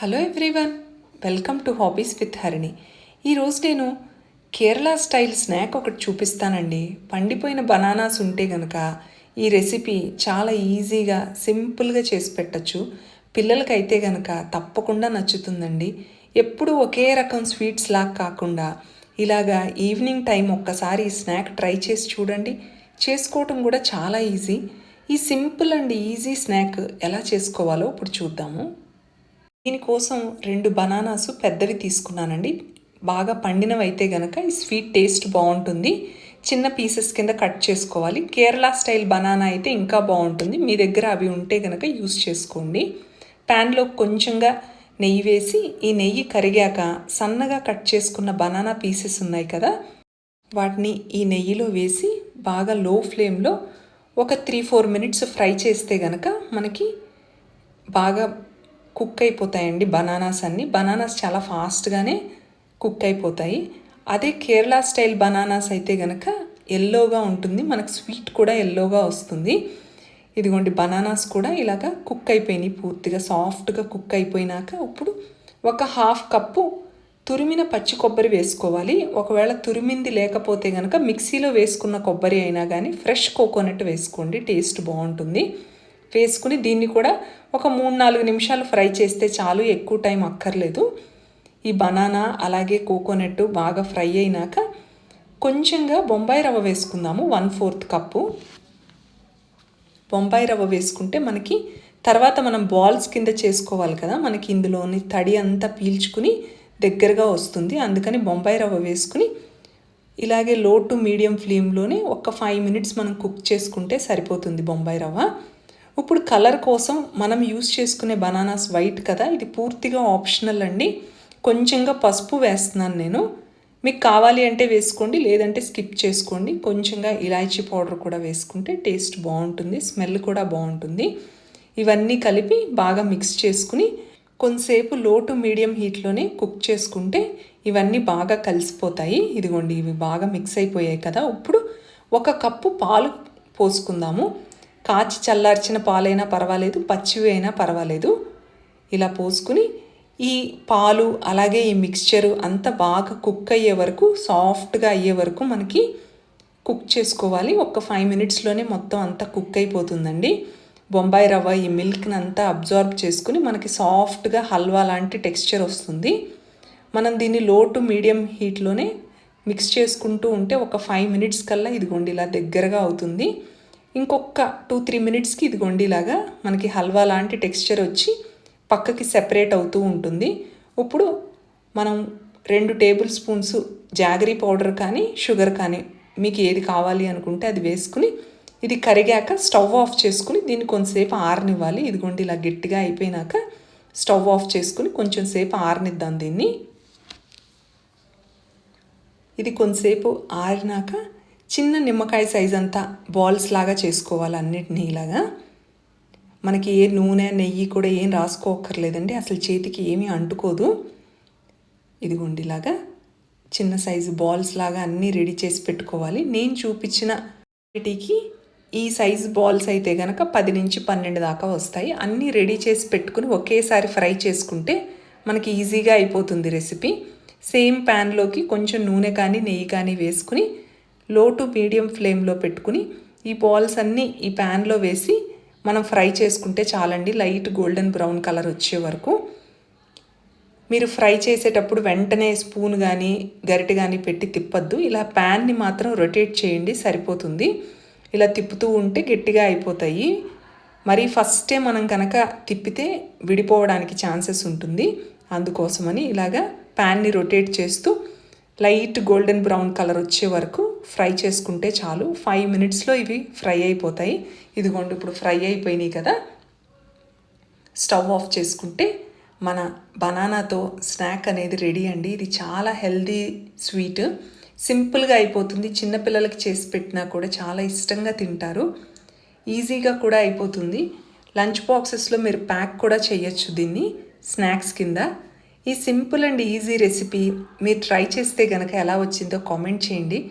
Hello everyone welcome to hobbies with Harini ఈరోజు నేను Kerala style snack ఒకటి చూపిస్తానండి. పండిపోయిన బనానాస్ ఉంటే కనుక ఈ రెసిపీ చాలా ఈజీగా సింపుల్గా చేసి పెట్టచ్చు. పిల్లలకైతే కనుక తప్పకుండా నచ్చుతుందండి. ఎప్పుడు ఒకే రకం స్వీట్స్ లాగా కాకుండా ఇలాగా ఈవినింగ్ టైం ఒక్కసారి ఈ స్నాక్ ట్రై చేసి చూడండి. చేసుకోవటం కూడా చాలా ఈజీ ఈ సింపుల్ అండ్ ఈజీ స్నాక్ ఎలా చేసుకోవాలో ఇప్పుడు చూద్దాము. దీనికోసం రెండు బనానాస్ పెద్దవి తీసుకున్నానండి. బాగా పండినవి అయితే గనక ఈ స్వీట్ టేస్ట్ బాగుంటుంది. చిన్న పీసెస్ కింద కట్ చేసుకోవాలి. కేరళ స్టైల్ బనానా అయితే ఇంకా బాగుంటుంది. మీ దగ్గర అవి ఉంటే గనక యూస్ చేసుకోండి. ప్యాన్లో కొంచెంగా నెయ్యి వేసి ఈ నెయ్యి కరిగాక సన్నగా కట్ చేసుకున్న బనానా పీసెస్ ఉన్నాయి కదా వాటిని ఈ నెయ్యిలో వేసి బాగా లో ఫ్లేమ్లో ఒక త్రీ ఫోర్ మినిట్స్ ఫ్రై చేస్తే గనక మనకి బాగా కుక్ అయిపోతాయండి బనానాస్ అన్నీ. బనానాస్ చాలా ఫాస్ట్గానే కుక్ అయిపోతాయి. అదే కేరళ స్టైల్ బనానాస్ అయితే గనక ఎల్లోగా ఉంటుంది. మనకు స్వీట్ కూడా ఎల్లోగా వస్తుంది. ఇదిగోండి బనానాస్ కూడా ఇలాగా కుక్ అయిపోయినాయి పూర్తిగా. సాఫ్ట్గా కుక్ అయిపోయినాక ఇప్పుడు ఒక హాఫ్ కప్పు తురిమిన పచ్చి కొబ్బరి వేసుకోవాలి. ఒకవేళ తురిమింది లేకపోతే కనుక మిక్సీలో వేసుకున్న కొబ్బరి అయినా కానీ ఫ్రెష్ కోకోనట్ వేసుకోండి టేస్ట్ బాగుంటుంది. వేసుకుని దీన్ని కూడా ఒక మూడు నాలుగు నిమిషాలు ఫ్రై చేస్తే చాలు ఎక్కువ టైం అక్కర్లేదు. ఈ బనానా అలాగే కోకోనట్ బాగా ఫ్రై అయినాక కొంచెంగా బొంబాయి రవ్వ వేసుకుందాము వన్ ఫోర్త్ కప్పు. బొంబాయి రవ్వ వేసుకుంటే మనకి తర్వాత మనం బాల్స్ కింద చేసుకోవాలి కదా మనకి ఇందులోని తడి అంతా పీల్చుకుని దగ్గరగా వస్తుంది. అందుకని బొంబాయి రవ్వ వేసుకుని ఇలాగే లో టు మీడియం ఫ్లేమ్లోనే ఒక ఫైవ్ మినిట్స్ మనం కుక్ చేసుకుంటే సరిపోతుంది బొంబాయి రవ్వ. ఇప్పుడు కలర్ కోసం మనం యూస్ చేసుకునే బనానాస్ వైట్ కదా ఇది పూర్తిగా ఆప్షనల్ అండి. కొంచెంగా పసుపు వేస్తున్నాను నేను. మీకు కావాలి అంటే వేసుకోండి లేదంటే స్కిప్ చేసుకోండి. కొంచెంగా ఇలాచీ పౌడర్ కూడా వేసుకుంటే టేస్ట్ బాగుంటుంది స్మెల్ కూడా బాగుంటుంది. ఇవన్నీ కలిపి బాగా మిక్స్ చేసుకుని కొంతసేపు లో టు మీడియం హీట్లోనే కుక్ చేసుకుంటే ఇవన్నీ బాగా కలిసిపోతాయి. ఇదిగోండి ఇవి బాగా మిక్స్ అయిపోయాయి కదా. ఇప్పుడు ఒక కప్పు పాలు పోసుకుందాము. కాచి చల్లార్చిన పాలైనా పర్వాలేదు పచ్చివి అయినా పర్వాలేదు. ఇలా పోసుకుని ఈ పాలు అలాగే ఈ మిక్స్చరు అంతా బాగా కుక్ అయ్యే వరకు సాఫ్ట్గా అయ్యే వరకు మనకి కుక్ చేసుకోవాలి. ఒక ఫైవ్ మినిట్స్లోనే మొత్తం అంతా కుక్ అయిపోతుందండి. బొంబాయి రవ్వ ఈ మిల్క్ని అంతా అబ్జార్బ్ చేసుకుని మనకి సాఫ్ట్గా హల్వా లాంటి టెక్స్చర్ వస్తుంది. మనం దీన్ని లో టు మీడియం హీట్లోనే మిక్స్ చేసుకుంటూ ఉంటే ఒక ఫైవ్ మినిట్స్ కల్లా ఇదిగోండి ఇలా దగ్గరగా అవుతుంది. ఇంకొక టూ త్రీ మినిట్స్కి ఇది గొండిలాగా మనకి హల్వా లాంటి టెక్స్చర్ వచ్చి పక్కకి సెపరేట్ అవుతూ ఉంటుంది. ఇప్పుడు మనం రెండు టేబుల్ స్పూన్స్ జాగరీ పౌడర్ కానీ షుగర్ కానీ మీకు ఏది కావాలి అనుకుంటే అది వేసుకుని ఇది కరిగాక స్టవ్ ఆఫ్ చేసుకుని దీన్ని కొంతసేపు ఆరనివ్వాలి. ఇదిగోండి ఇలా గట్టిగా అయిపోయినాక స్టవ్ ఆఫ్ చేసుకుని కొంచెం సేపు ఆరనిద్దాం దీన్ని. ఇది కొంతసేపు ఆరినాక చిన్న నిమ్మకాయ సైజ్ అంతా బాల్స్ లాగా చేసుకోవాలి అన్నిటినీ ఇలాగా. మనకి ఏ నూనె నెయ్యి కూడా ఏం రాసుకోకర్లేదండి అసలు చేతికి ఏమీ అంటుకోదు. ఇదిగోండి ఇలాగా చిన్న సైజు బాల్స్ లాగా అన్నీ రెడీ చేసి పెట్టుకోవాలి. నేను చూపించిన వీటికి ఈ సైజు బాల్స్ అయితే కనుక పది నుంచి పన్నెండు దాకా వస్తాయి. అన్నీ రెడీ చేసి పెట్టుకుని ఒకేసారి ఫ్రై చేసుకుంటే మనకి ఈజీగా అయిపోతుంది రెసిపీ సేమ్ ప్యాన్లోకి కొంచెం నూనె కానీ నెయ్యి కానీ వేసుకుని లో టు మీడియం ఫ్లేమ్లో పెట్టుకుని ఈ బాల్స్ అన్నీ ఈ ప్యాన్లో వేసి మనం ఫ్రై చేసుకుంటే చాలండి. లైట్ గోల్డెన్ బ్రౌన్ కలర్ వచ్చే వరకు. మీరు ఫ్రై చేసేటప్పుడు వెంటనే స్పూన్ కానీ గరిటె కానీ పెట్టి తిప్పద్దు. ఇలా ప్యాన్ని మాత్రం రొటేట్ చేయండి సరిపోతుంది. ఇలా తిప్పుతూ ఉంటే గట్టిగా అయిపోతాయి. మరి ఫస్టే మనం కనుక తిప్పితే విడిపోవడానికి ఛాన్సెస్ ఉంటుంది. అందుకోసమని ఇలాగా ప్యాన్ని రొటేట్ చేస్తూ లైట్ గోల్డెన్ బ్రౌన్ కలర్ వచ్చే వరకు ఫ్రై చేసుకుంటే చాలు. ఫైవ్ మినిట్స్లో ఇవి ఫ్రై అయిపోతాయి. ఇదిగోండి ఇప్పుడు ఫ్రై అయిపోయినాయి కదా. స్టవ్ ఆఫ్ చేసుకుంటే మన బనానాతో స్నాక్ అనేది రెడీ అండి. ఇది చాలా హెల్దీ స్వీట్. సింపుల్గా అయిపోతుంది. చిన్నపిల్లలకి చేసి పెట్టినా కూడా చాలా ఇష్టంగా తింటారు. ఈజీగా కూడా అయిపోతుంది. లంచ్ బాక్సెస్లో మీరు ప్యాక్ కూడా చేయొచ్చు దీన్ని స్నాక్స్ కింద. ఈ సింపుల్ అండ్ ఈజీ రెసిపీ మీరు ట్రై చేస్తే కనుక ఎలా వచ్చిందో కామెంట్ చేయండి.